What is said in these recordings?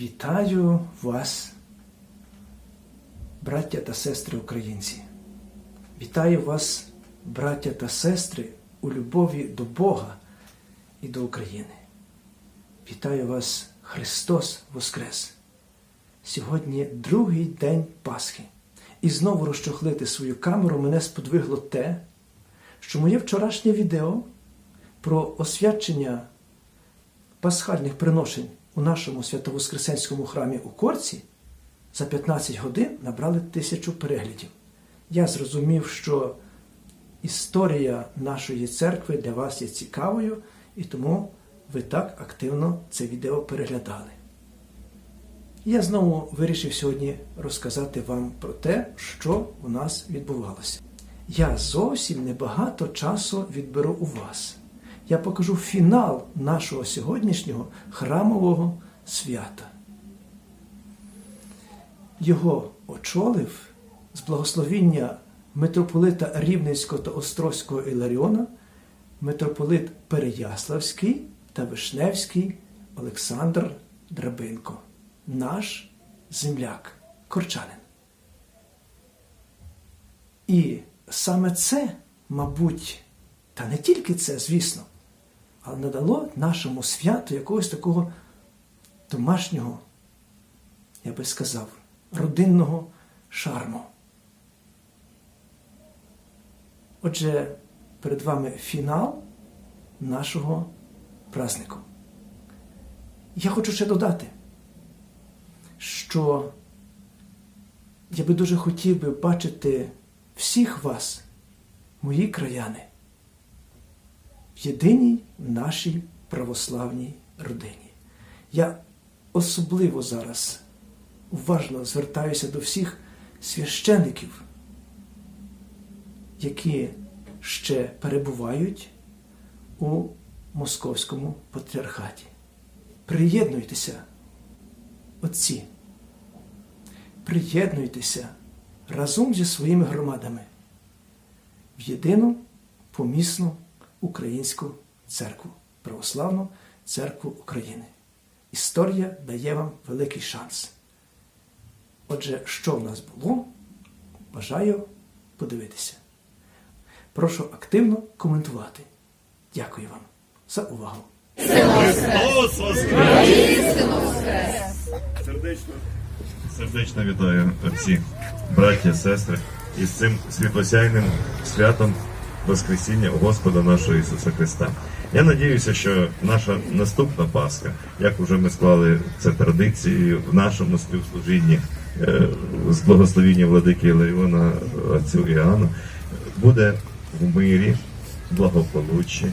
Вітаю вас, браття та сестри українці. Вітаю вас, браття та сестри, у любові до Бога і до України. Вітаю вас, Христос Воскрес! Сьогодні другий день Пасхи. І знову розчохлити свою камеру мене сподвигло те, що моє вчорашнє відео про освячення пасхальних приношень у нашому Свято-Воскресенському храмі у Корці за 15 годин набрали тисячу переглядів. Я зрозумів, що історія нашої церкви для вас є цікавою, і тому ви так активно це відео переглядали. Я знову вирішив сьогодні розказати вам про те, що у нас відбувалося. Я зовсім небагато часу відберу у вас. Я покажу фінал нашого сьогоднішнього храмового свята. Його очолив з благословіння митрополита Рівненського та Острозького Іларіона, митрополит Переяславський та Вишневський Олександр Драбинко, наш земляк, корчанин. І саме це, мабуть, та не тільки це, звісно, але надало нашому святу якогось такого домашнього, я би сказав, родинного шарму. Отже, перед вами фінал нашого празднику. Я хочу ще додати, що я би дуже хотів би бачити всіх вас, мої краяни, в єдиній нашій православній родині. Я особливо зараз уважно звертаюся до всіх священиків, які ще перебувають у Московському патріархаті. Приєднуйтеся, отці, приєднуйтеся разом зі своїми громадами в єдину помісну українську церкву, православну церкву України. Історія дає вам великий шанс. Отже, що в нас було, бажаю подивитися. Прошу активно коментувати. Дякую вам за увагу. Сердечно. Сердечно вітаю всі браття, сестри із цим світлосяйним святом Воскресіння Господа нашого Ісуса Христа. Я надіюся, що наша наступна Пасха, як вже ми склали це традицією в нашому співслужінні е, з благословіння владики Іларіона отцю Іоанну, буде в мирі, благополуччі.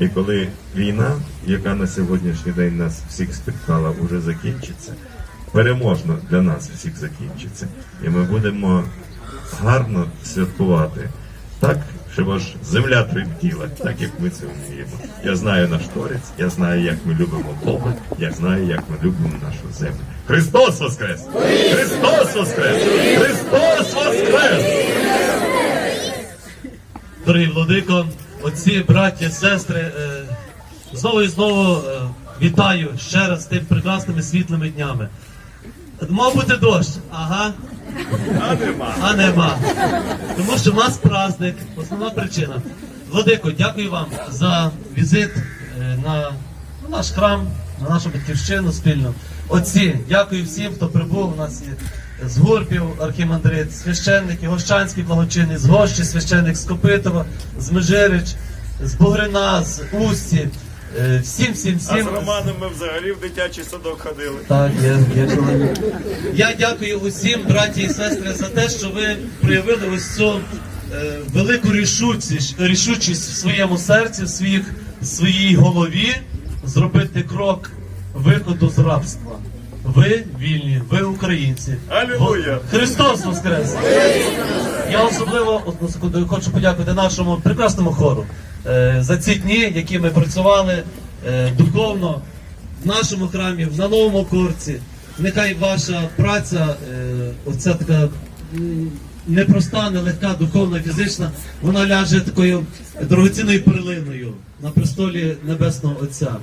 І коли війна, яка на сьогоднішній день нас всіх спіткала, вже закінчиться, переможно для нас всіх закінчиться. І ми будемо гарно святкувати так, щоб аж земля тремтіла, так як ми це вміємо. Я знаю наш торець, я знаю, як ми любимо Бога, я знаю, як ми любимо нашу землю. Христос Воскрес! Христос Воскрес! Христос Воскрес! Дорогі владико, отці, браття, сестри, е, знову і знову е, вітаю ще раз з тим прекрасними світлими днями. Мав бути дощ, ага, А нема. а нема. Тому що в нас праздник, основна причина. Владико, дякую вам за візит е, на наш храм, на нашу батьківщину спільно. Отці, дякую всім, хто прибув. У нас є з Гурбів, архімандрит, священники, Гощанський благочинний, з Гощі, священник з Копитова, з Межирич, з Бугрина, з Усті. Е, Всім, всім, А всім. з Романом ми взагалі в дитячий садок ходили. Так, є, є чоловік. Я дякую усім, браті і сестри, за те, що ви проявили ось цю е, велику рішучість, рішучість в своєму серці, в своїх, в своїй голові зробити крок виходу з рабства. Ви вільні, ви українці. Алілуя! Христос Воскрес! Я особливо одну секунду хочу подякувати нашому прекрасному хору за ці дні, які ми працювали е, духовно в нашому храмі, на новому корці. Нехай ваша праця, е, оця така непроста, нелегка, духовна, фізична, вона ляже такою дорогоцінною перлиною на престолі Небесного Отця.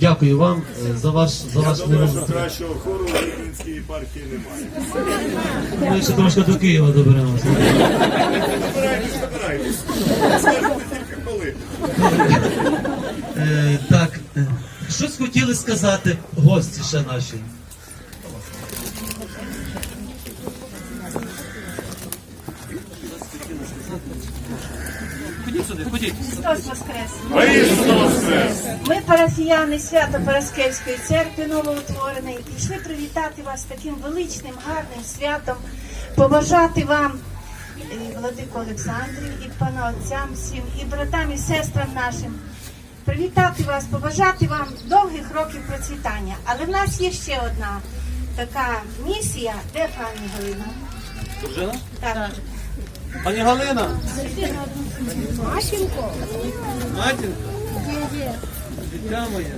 Дякую вам е, за ваш за Я ваш думаю, що кращого хору в Рівненській єпархії немає. Ми ще трошки до Києва доберемося. Збирайтесь, збирайтесь. Е, так, е, щось хотіли сказати гості ще наші. Ходіть сюди, ходіть. Христос Воскрес! Ми парафіяни свято Параскевської церкви новоутвореної. Прийшли привітати вас таким величним, гарним святом, побажати вам, владику Олександрі, і пана отцям всім, і братам, і сестрам нашим. Привітати вас, побажати вам довгих років процвітання. Але в нас є ще одна така місія. Де пані Галина? Дружина? Так. Пані Галина. Матінко. Дитя моє.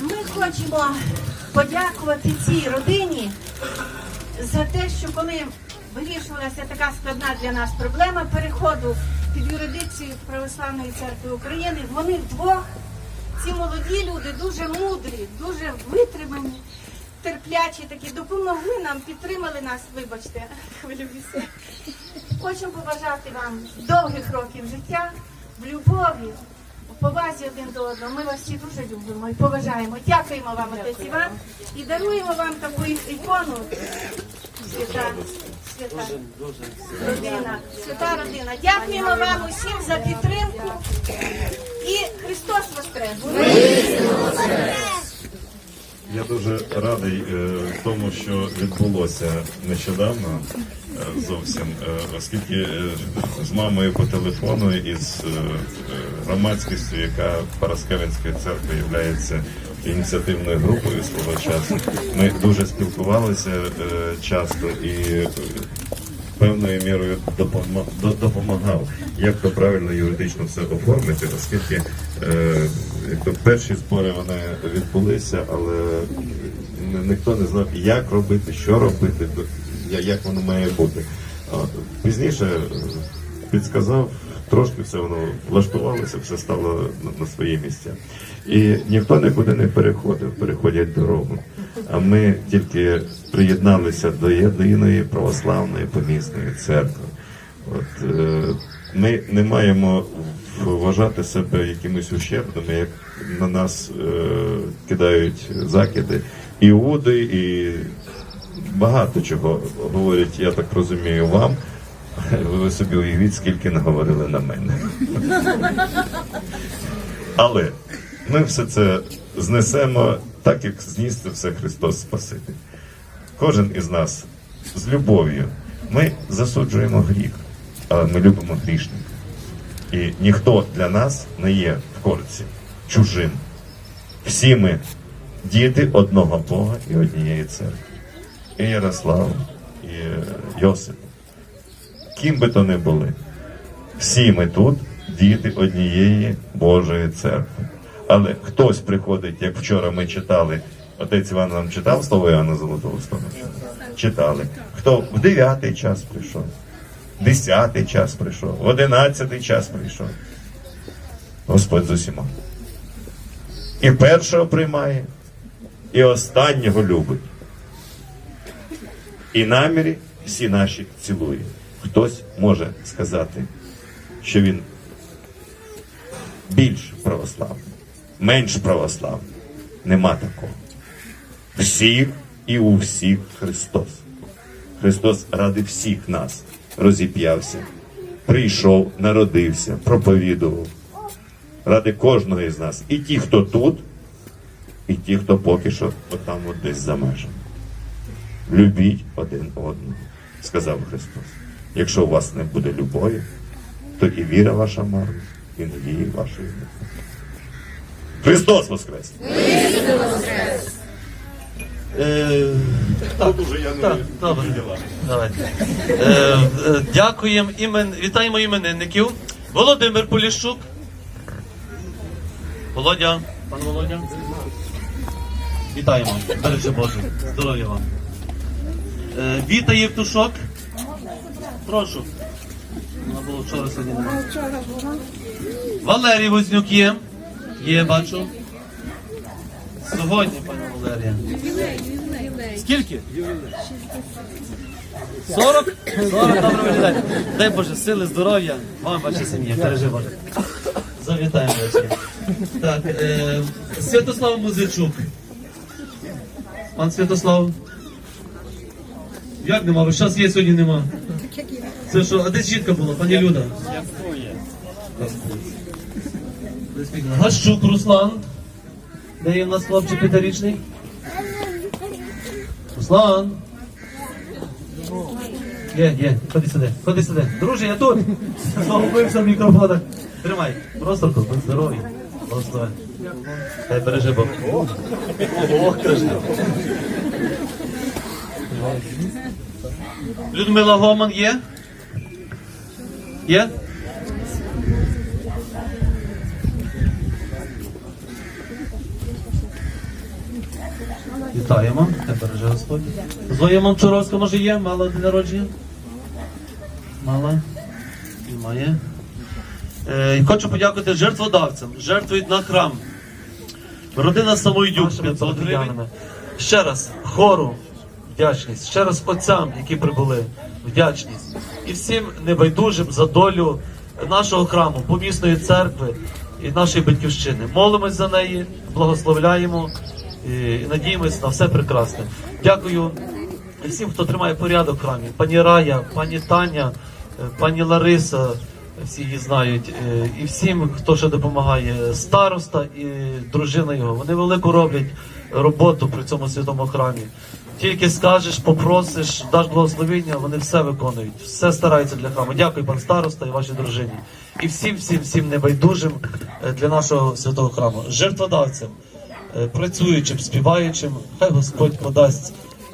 Ми хочемо подякувати цій родині за те, що коли вирішувалася така складна для нас проблема переходу під юрисдикцію Православної церкви України, вони вдвох, ці молоді люди, дуже мудрі, дуже витримані, терплячі такі, допомогли нам, підтримали нас, вибачте, хвилююся. Хочемо побажати вам довгих років життя, в любові, в повазі один до одного. Ми вас всі дуже любимо і поважаємо. Дякуємо вам, отець Іван, і даруємо вам таку ікону. Свята, свята родина, свята родина. Дякуємо вам усім за підтримку. І Христос Воскрес! Я дуже радий е, тому, що відбулося нещодавно е, зовсім, е, оскільки з мамою по телефону і з громадськістю, яка Параскевинської церкви є ініціативною групою свого часу, ми дуже спілкувалися часто і певною мірою допомагав, як то правильно юридично все оформити, оскільки перші збори вони відбулися, але ніхто не знав, як робити, що робити, як воно має бути. Пізніше е, підсказав, трошки все воно влаштувалося, все стало на, свої місця. І ніхто нікуди не переходив, переходять дорогу. А ми тільки приєдналися до єдиної православної помісної церкви. От, е, ми не маємо вважати себе якимись ущербними, як на нас е, кидають закиди. Іуди і багато чого говорять, я так розумію, вам. Ви собі уявіть, скільки наговорили на мене. Але ми все це знесемо так, як зніс це все Христос Спаситель. Кожен із нас з любов'ю. Ми засуджуємо гріх, але ми любимо грішника. І ніхто для нас не є в корці чужим. Всі ми діти одного Бога і однієї церкви. І Ярослав, і Йосип. Ким би то не були. Всі ми тут діти однієї Божої церкви. Але хтось приходить, як вчора ми читали, отець Іван нам читав слово Іоанна Золотоустого? Читали. Хто в дев'ятий час прийшов, десятий час прийшов, одинадцятий час прийшов. Господь з усіма. І першого приймає, і останнього любить. І намірі всі наші цілує. Хтось може сказати, що він більш православний, менш православний. Нема такого. Всіх і у всіх Христос. Христос ради всіх нас розіп'явся, прийшов, народився, проповідував. Ради кожного із нас. І ті, хто тут, і ті, хто поки що отам от десь за межами. Любіть один одного, сказав Христос. Якщо у вас не буде любові, то і віра ваша марна, і надії вашої не буде. Христос Воскрес! Е, так, Тут уже я не так, добре. Давайте. Е, е, дякуємо імен, вітаємо іменинників. Володимир Поліщук. Володя. Пан Володя. Вітаємо. Бережи Боже. Здоров'я вам. Е, Віта Євтушок. Прошу. Вона була вчора сьогодні. Валерій Вознюк є. Є, бачу. Сьогодні, Валерія. Скільки? 40? 40 добре виглядає. Дай Боже, сили, здоров'я. Вам ваша сім'я. Бережи Боже. Завітаємо речі. Так, е, Святослав Музичук. Пан Святослав. Як нема? Весь час є, сьогодні нема. Це що, а де жінка була, пані Люда? Гащук Руслан. Де є в нас хлопчик п'ятирічний? Руслан. Є, є, ходи сюди, ходи сюди. Друже, я тут. Загубився в мікрофонах. Тримай. Просто тут, будь здоровий. Просто. Хай береже Бог. Ох, каже. Людмила Гоман є? Є? Вітаємо, хай береже Господь. Зоя Мончуровська, може є? Мала день народження? Мала? Немає. Е, хочу подякувати жертводавцям. Жертвують на храм. Родина Самойдюк 500 гривень. Ще раз хору вдячність. Ще раз отцям, які прибули, вдячність. І всім небайдужим за долю нашого храму, помісної церкви і нашої батьківщини. Молимось за неї, благословляємо і, надіємось на все прекрасне. Дякую всім, хто тримає порядок в храмі. Пані Рая, пані Таня, е, пані Лариса, всі її знають, е, і всім, хто ще допомагає, староста і дружина його. Вони велику роблять роботу при цьому святому храмі. Тільки скажеш, попросиш, даш благословення, вони все виконують, все стараються для храму. Дякую, пан староста і вашій дружині. І всім, всім, всім небайдужим е, для нашого святого храму, жертводавцям, працюючим, співаючим, хай Господь подасть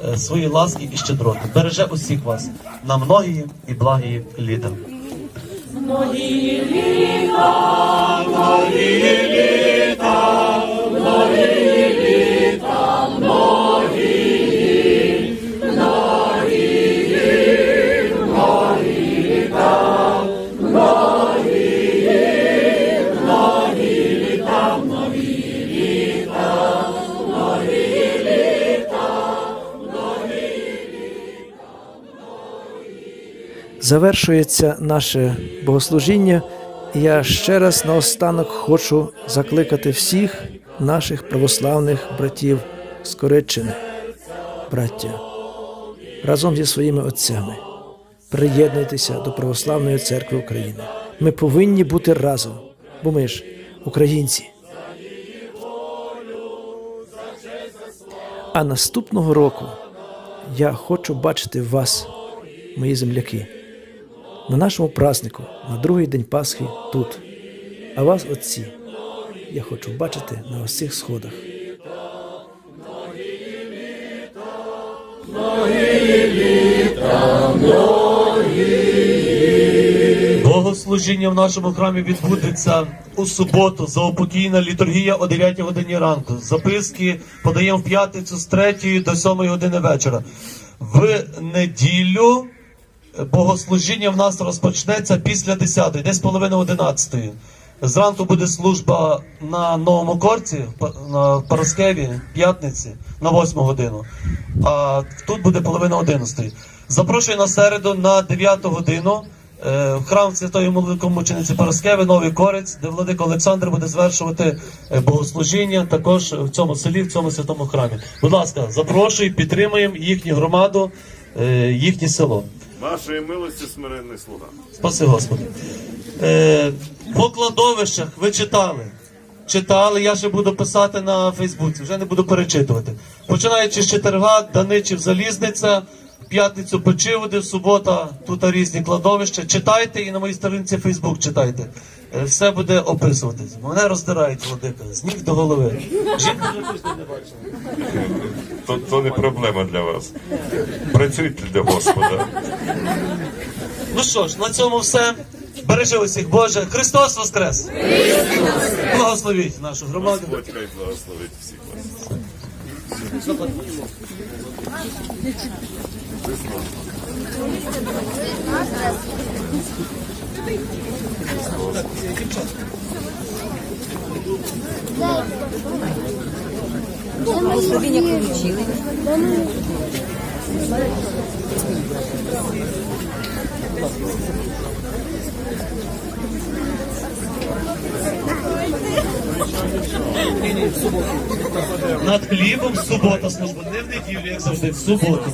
е, свої ласки і щедроти. Береже усіх вас на многії і благії літа. Завершується наше богослужіння. Я ще раз наостанок хочу закликати всіх наших православних братів з браття, разом зі своїми отцями. Приєднуйтеся до Православної церкви України. Ми повинні бути разом, бо ми ж українці. А наступного року я хочу бачити вас, мої земляки на нашому празднику, на другий день Пасхи тут. А вас, отці, я хочу бачити на цих сходах. Богослужіння в нашому храмі відбудеться у суботу, заупокійна літургія о 9 годині ранку. Записки подаємо в п'ятницю з 3 до 7 години вечора. В неділю богослужіння в нас розпочнеться після 10, десь половина 11. Зранку буде служба на новому корці на Параскеві, п'ятниці на 8 годину. А тут буде половина 11. Запрошую на середу на 9 годину. е, В храм Святої Мучениці Параскеви, Новий Корець, де владика Олександр буде звершувати е, богослужіння також в цьому селі, в цьому святому храмі. Будь ласка, запрошую, підтримуємо їхню громаду, е, їхнє село. Вашої милості смиренний слуга. Спаси Господи. Е, по кладовищах ви читали. Читали, я ще буду писати на Фейсбуці, вже не буду перечитувати. Починаючи з Четерга, Даничів Залізниця, п'ятницю Печиводи, в субота, тут різні кладовища. Читайте і на моїй сторінці Фейсбук читайте. Е, Все буде описуватись. Мене роздирають владика, з ніг до голови. Жінка вже тиждень не бачила. То, то не проблема для вас. Працюйте для Господа. Ну що ж, на цьому все. Бережи усіх Боже. Христос Воскрес! Благословіть нашу громаду. Господь хай благословить всіх вас. Над хлібом субота служба, не в неділю, як завжди, в суботу.